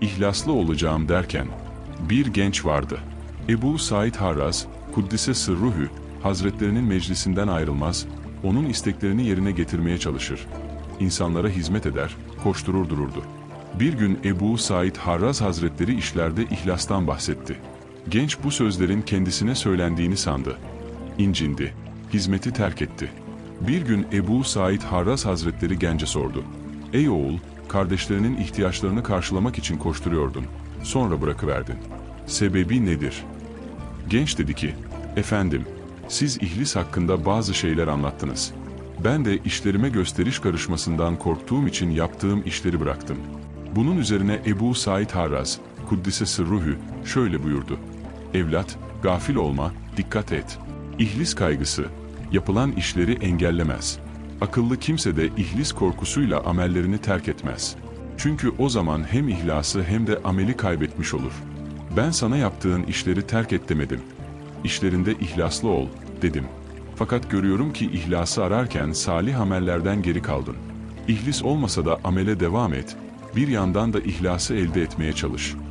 ihlaslı olacağım derken bir genç vardı. Ebu Said Harraz, Kuddise Sırruhü, Hazretlerinin meclisinden ayrılmaz, onun isteklerini yerine getirmeye çalışır. İnsanlara hizmet eder, koşturur dururdu. Bir gün Ebu Said Harraz Hazretleri işlerde ihlastan bahsetti. Genç bu sözlerin kendisine söylendiğini sandı. İncindi, hizmeti terk etti. Bir gün Ebu Said Harraz Hazretleri gence sordu. Ey oğul, kardeşlerinin ihtiyaçlarını karşılamak için koşturuyordun. Sonra bırakıverdin. Sebebi nedir? Genç dedi ki, efendim, siz ihlis hakkında bazı şeyler anlattınız. Ben de işlerime gösteriş karışmasından korktuğum için yaptığım işleri bıraktım. Bunun üzerine Ebu Said Harraz, Kuddise Sırruhü, şöyle buyurdu. Evlat, gafil olma, dikkat et. İhlis kaygısı, yapılan işleri engellemez. Akıllı kimse de ihlis korkusuyla amellerini terk etmez. Çünkü o zaman hem ihlası hem de ameli kaybetmiş olur. Ben sana yaptığın işleri terk et demedim. İşlerinde ihlaslı ol, dedim. Fakat görüyorum ki ihlası ararken salih amellerden geri kaldın. İhlis olmasa da amele devam et, bir yandan da ihlası elde etmeye çalış.''